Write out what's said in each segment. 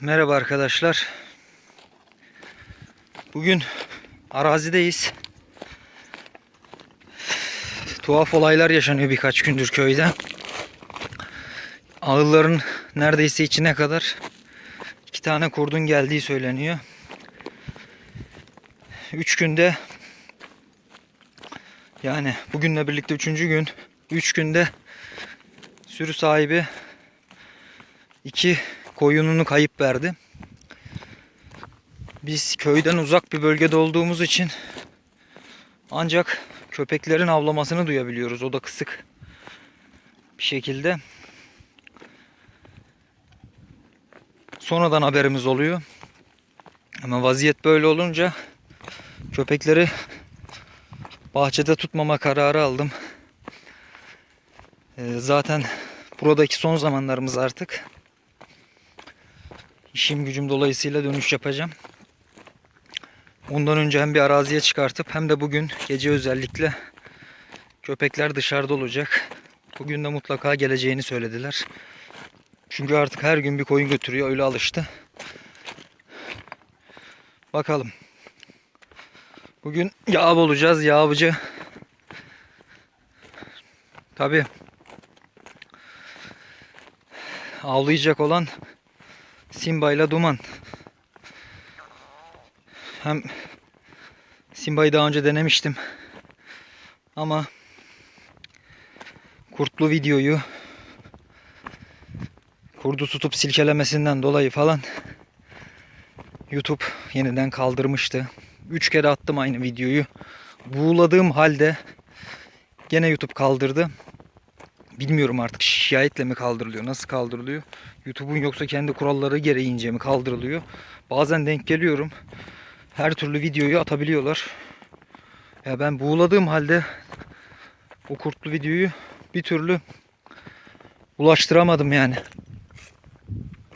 Merhaba arkadaşlar. Bugün arazideyiz. Tuhaf olaylar yaşanıyor birkaç gündür köyde. Ağılların neredeyse içine kadar iki tane kurdun geldiği söyleniyor. Üç günde yani bugünle birlikte üçüncü gün üç günde sürü sahibi iki koyununu kayıp verdi. Biz köyden uzak bir bölgede olduğumuz için ancak köpeklerin avlamasını duyabiliyoruz. O da kısık bir şekilde. Sonradan haberimiz oluyor. Ama vaziyet böyle olunca köpekleri bahçede tutmama kararı aldım. Ee, Zaten buradaki son zamanlarımız artık. İşim gücüm dolayısıyla dönüş yapacağım. Ondan önce hem bir araziye çıkartıp hem de bugün gece özellikle köpekler dışarıda olacak. Bugün de mutlaka geleceğini söylediler. Çünkü artık her gün bir koyun götürüyor. Öyle alıştı. Bakalım. Bugün yağ bulacağız. Yağ avcı. Tabii. Avlayacak olan Simba ile Duman. Hem Simba'yı daha önce denemiştim. Ama kurtlu videoyu kurdu tutup silkelemesinden dolayı falan YouTube yeniden kaldırmıştı. Üç kere attım aynı videoyu. Buğuladığım halde gene YouTube kaldırdı. Bilmiyorum artık şikayetle mi kaldırılıyor, nasıl kaldırılıyor? YouTube'un yoksa kendi kuralları gereğince mi kaldırılıyor? Bazen denk geliyorum. Her türlü videoyu atabiliyorlar. Ya ben buğuladığım halde o kurtlu videoyu bir türlü ulaştıramadım yani.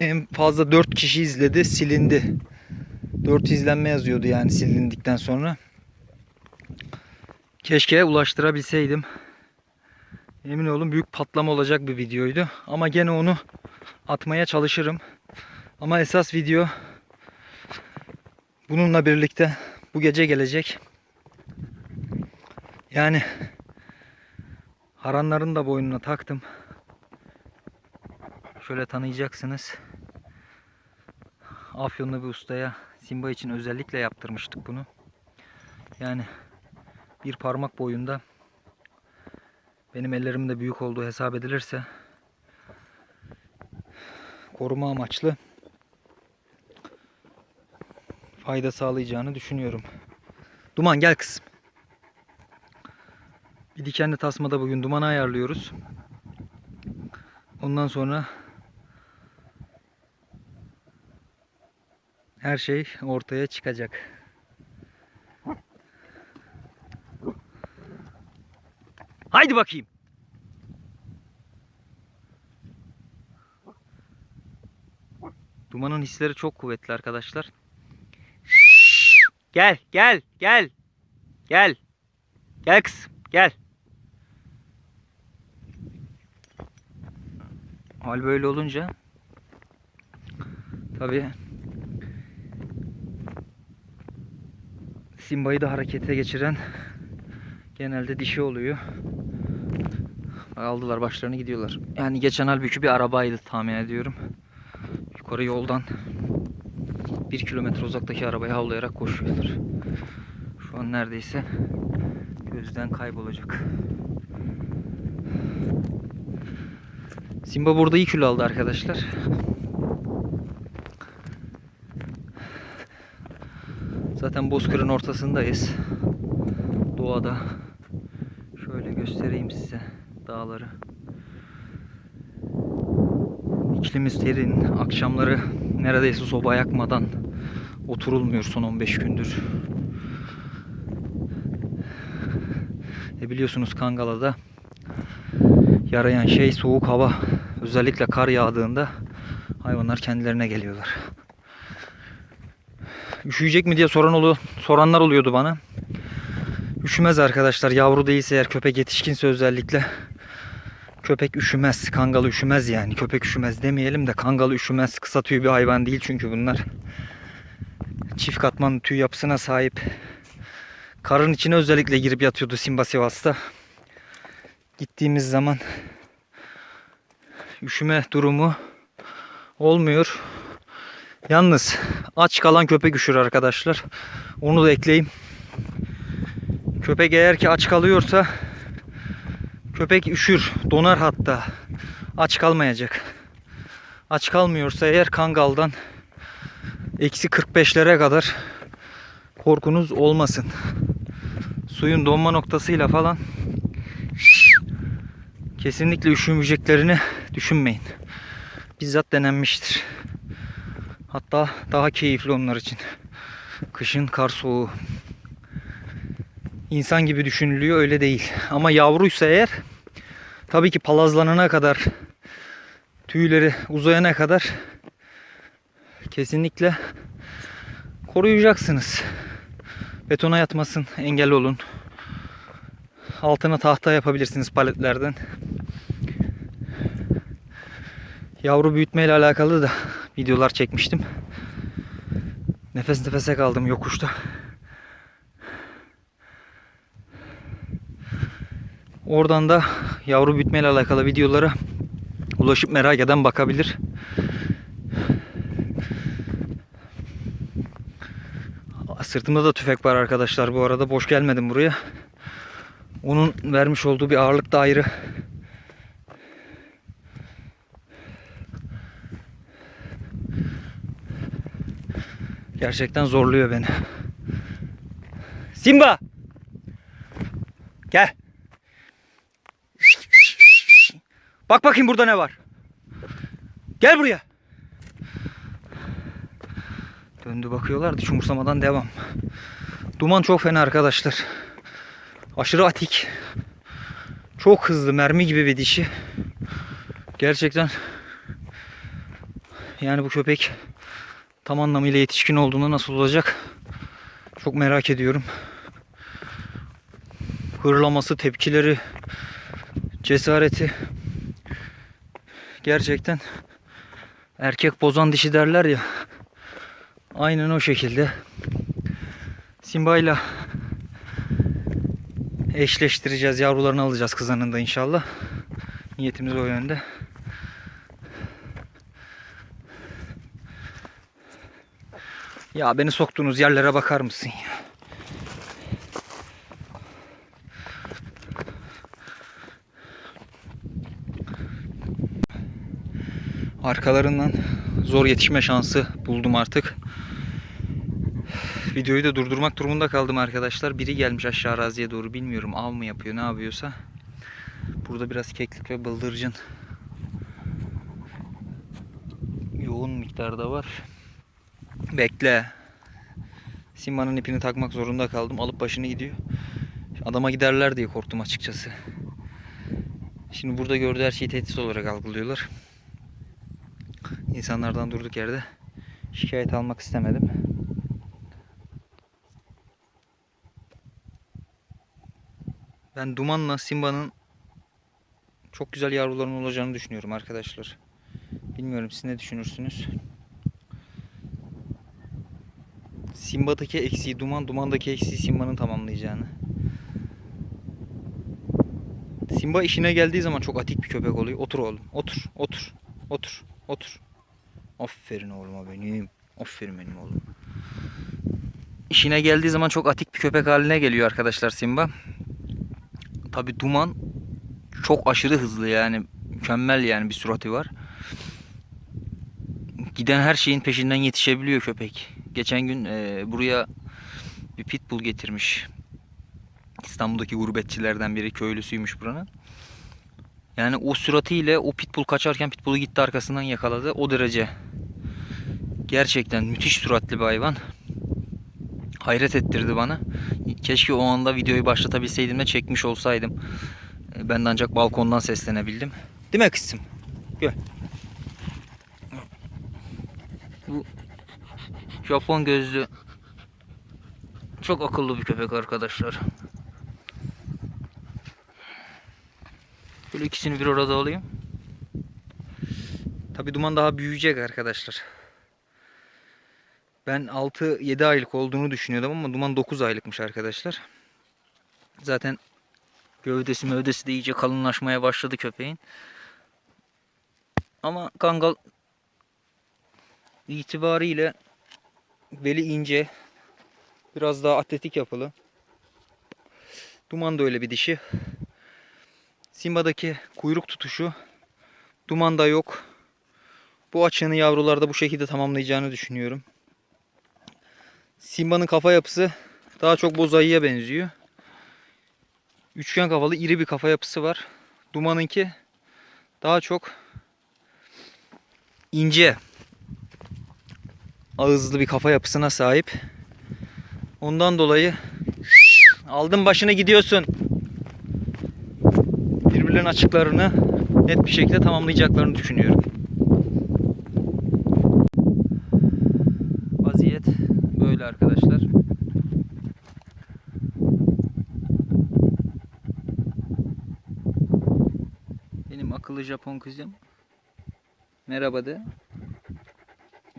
En fazla 4 kişi izledi, silindi. 4 izlenme yazıyordu yani silindikten sonra. Keşke ulaştırabilseydim. Emin olun büyük patlama olacak bir videoydu. Ama gene onu atmaya çalışırım. Ama esas video bununla birlikte bu gece gelecek. Yani haranların da boynuna taktım. Şöyle tanıyacaksınız. Afyonlu bir ustaya Simba için özellikle yaptırmıştık bunu. Yani bir parmak boyunda benim ellerimin de büyük olduğu hesap edilirse koruma amaçlı fayda sağlayacağını düşünüyorum. Duman gel kızım. Bir dikenli tasmada bugün dumanı ayarlıyoruz. Ondan sonra her şey ortaya çıkacak. Haydi bakayım. Dumanın hisleri çok kuvvetli arkadaşlar. Gel, gel, gel. Gel. Gel kızım, gel. Hal böyle olunca tabii Simba'yı da harekete geçiren genelde dişi oluyor. Aldılar başlarını gidiyorlar. Yani geçen halbuki bir arabaydı tahmin ediyorum. Yukarı yoldan bir kilometre uzaktaki arabayı havlayarak koşuyorlar. Şu an neredeyse gözden kaybolacak. Simba burada iyi kilo aldı arkadaşlar. Zaten bozkırın ortasındayız. Doğada. Şöyle göstereyim size dağları. İklimi serin. Akşamları neredeyse soba yakmadan oturulmuyor son 15 gündür. E biliyorsunuz Kangala'da yarayan şey soğuk hava. Özellikle kar yağdığında hayvanlar kendilerine geliyorlar. Üşüyecek mi diye soran olu soranlar oluyordu bana. Üşümez arkadaşlar. Yavru değilse eğer köpek yetişkinse özellikle Köpek üşümez. Kangal üşümez yani. Köpek üşümez demeyelim de kangal üşümez. Kısa tüy bir hayvan değil çünkü bunlar. Çift katman tüy yapısına sahip. Karın içine özellikle girip yatıyordu Simba Sivas'ta. Gittiğimiz zaman üşüme durumu olmuyor. Yalnız aç kalan köpek üşür arkadaşlar. Onu da ekleyeyim. Köpek eğer ki aç kalıyorsa köpek üşür, donar hatta. Aç kalmayacak. Aç kalmıyorsa eğer kangaldan eksi 45'lere kadar korkunuz olmasın. Suyun donma noktasıyla falan kesinlikle üşümeyeceklerini düşünmeyin. Bizzat denenmiştir. Hatta daha keyifli onlar için. Kışın kar soğuğu. İnsan gibi düşünülüyor öyle değil. Ama yavruysa eğer tabii ki palazlanana kadar tüyleri uzayana kadar kesinlikle koruyacaksınız. Betona yatmasın, engel olun. Altına tahta yapabilirsiniz paletlerden. Yavru büyütme ile alakalı da videolar çekmiştim. Nefes nefese kaldım yokuşta. Oradan da yavru büyütme ile alakalı videolara ulaşıp merak eden bakabilir. Sırtımda da tüfek var arkadaşlar bu arada. Boş gelmedim buraya. Onun vermiş olduğu bir ağırlık da ayrı. Gerçekten zorluyor beni. Simba! Gel. Bak bakayım burada ne var. Gel buraya. Döndü bakıyorlar hiç devam. Duman çok fena arkadaşlar. Aşırı atik. Çok hızlı mermi gibi bir dişi. Gerçekten yani bu köpek tam anlamıyla yetişkin olduğunda nasıl olacak çok merak ediyorum. Hırlaması, tepkileri, cesareti gerçekten erkek bozan dişi derler ya aynen o şekilde Simba'yla eşleştireceğiz. Yavrularını alacağız kızanında inşallah. Niyetimiz o yönde. Ya beni soktuğunuz yerlere bakar mısın ya? Arkalarından zor yetişme şansı buldum artık. Videoyu da durdurmak durumunda kaldım arkadaşlar. Biri gelmiş aşağı araziye doğru bilmiyorum av mı yapıyor ne yapıyorsa. Burada biraz keklik ve bıldırcın yoğun miktarda var. Bekle. Simba'nın ipini takmak zorunda kaldım. Alıp başını gidiyor. Adama giderler diye korktum açıkçası. Şimdi burada gördüğü her şeyi tehdit olarak algılıyorlar. İnsanlardan durduk yerde şikayet almak istemedim. Ben Duman'la Simba'nın çok güzel yavruların olacağını düşünüyorum arkadaşlar. Bilmiyorum siz ne düşünürsünüz? Simba'daki eksiği Duman, Duman'daki eksiği Simba'nın tamamlayacağını. Simba işine geldiği zaman çok atik bir köpek oluyor. Otur oğlum, otur, otur, otur, otur. Aferin oğluma benim. Aferin benim oğlum. İşine geldiği zaman çok atik bir köpek haline geliyor arkadaşlar Simba. Tabi Duman çok aşırı hızlı yani mükemmel yani bir surati var. Giden her şeyin peşinden yetişebiliyor köpek. Geçen gün e, buraya bir pitbull getirmiş. İstanbul'daki gurbetçilerden biri köylüsüymüş buranın. Yani o süratiyle o pitbull kaçarken pitbull'u gitti arkasından yakaladı. O derece gerçekten müthiş süratli bir hayvan. Hayret ettirdi bana. Keşke o anda videoyu başlatabilseydim de çekmiş olsaydım. E, Ben de ancak balkondan seslenebildim. Değil mi kızım? Gel. Bu Japon gözlü çok akıllı bir köpek arkadaşlar. Şöyle ikisini bir arada alayım. Tabi duman daha büyüyecek arkadaşlar. Ben 6-7 aylık olduğunu düşünüyordum ama duman 9 aylıkmış arkadaşlar. Zaten gövdesi mövdesi de iyice kalınlaşmaya başladı köpeğin. Ama kangal itibariyle beli ince. Biraz daha atletik yapılı. Duman da öyle bir dişi. Simba'daki kuyruk tutuşu dumanda yok. Bu açığını yavrularda bu şekilde tamamlayacağını düşünüyorum. Simba'nın kafa yapısı daha çok bozayıya benziyor. Üçgen kafalı iri bir kafa yapısı var. Duman'ınki daha çok ince ağızlı bir kafa yapısına sahip. Ondan dolayı aldın başını gidiyorsun. Açıklarını net bir şekilde tamamlayacaklarını düşünüyorum. Vaziyet böyle arkadaşlar. Benim akıllı Japon kızım. Merhaba de.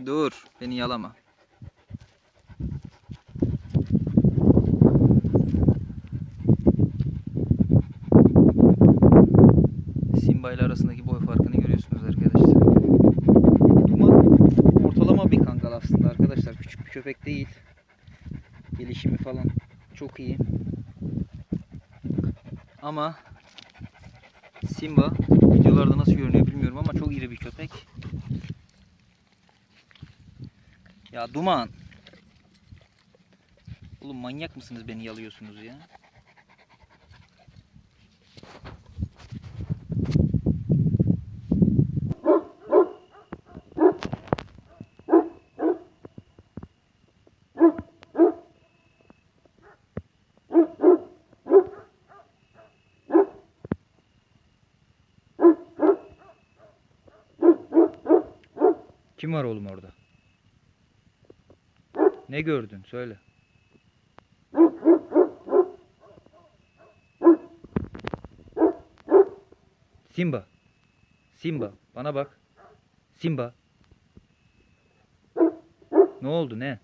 Dur, beni yalama. Simba ile arasındaki boy farkını görüyorsunuz arkadaşlar. Duman ortalama bir kangal aslında arkadaşlar. Küçük bir köpek değil. Gelişimi falan çok iyi. Ama Simba videolarda nasıl görünüyor bilmiyorum ama çok iri bir köpek. Ya Duman. Oğlum manyak mısınız beni yalıyorsunuz ya? Kim var oğlum orada? Ne gördün? Söyle. Simba. Simba. Bana bak. Simba. Ne oldu ne?